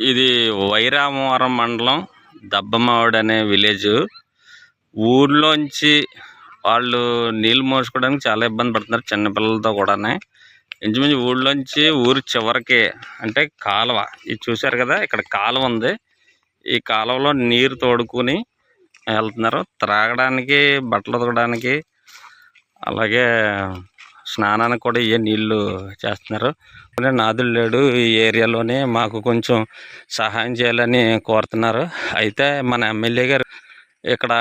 ఇది వైరామవరం మండలం దబ్బమావిడ అనే విలేజ్. ఊర్లోంచి వాళ్ళు నీళ్ళు మోసుకోవడానికి చాలా ఇబ్బంది పడుతున్నారు చిన్నపిల్లలతో కూడానే. ఇంచుమించు ఊళ్ళోంచి ఊరు చివరికి అంటే కాలువ. ఇది చూశారు కదా ఇక్కడ కాలువ ఉంది. ఈ కాలువలో నీరు తోడుకుని వెళ్తున్నారు. త్రాగడానికి బట్టలు ఉతకడానికి అలాగే స్నానానికి కూడా ఏ నీళ్ళు చేస్తున్నారు. నాదులు లేడు ఈ ఏరియాలోనే మాకు కొంచెం సహాయం చేయాలని కోరుతున్నారు. అయితే మన ఎమ్మెల్యే గారు ఇక్కడ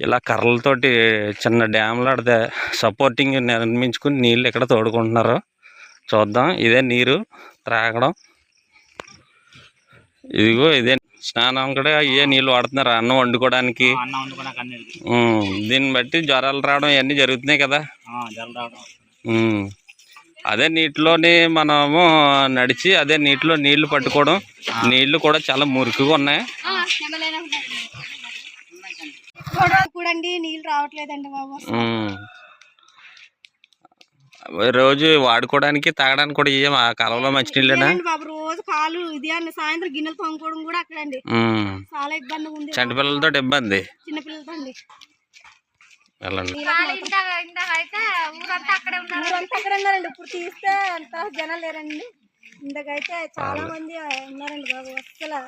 ఇలా కర్రలతోటి చిన్న డ్యామ్లాడితే సపోర్టింగ్ నిర్మించుకుని నీళ్ళు ఇక్కడ తోడుకుంటున్నారు. చూద్దాం ఇదే నీరు త్రాగడం. ఇదిగో ఇదే స్నానం కూడా ఇవే నీళ్ళు వాడుతున్నారు. అన్నం వండుకోవడానికి. దీన్ని బట్టి జ్వరాలు రావడం ఇవన్నీ జరుగుతున్నాయి కదా. అదే నీటిలోని మనము నడిచి అదే నీటిలో నీళ్ళు పట్టుకోవడం. నీళ్ళు కూడా చాలా మురికిగా ఉన్నాయి. చూడండి నీళ్ళు రావట్లేదండి బాబు. రోజు వాడుకోవడానికి తాగడానికి కూడా ఇయ్యం ఆ కాలంలో మంచినీళ్ళేనా? బాబు రోజు కాలు ఇది అండి సాయంత్రం గిన్నెలు తోముకోవడం కూడా అక్కడండి. చాలా ఇబ్బందిగా ఉంది చంటి పిల్లలతో ఇబ్బంది? చిన్న పిల్లలతో అండి వెళ్ళండి ఊరంతా అక్కడే ఉన్నారండి. ఇప్పుడు తీస్తే అంత జనం లేరండి. ఇంతకైతే చాలా మంది ఉన్నారండి బాబు అసలు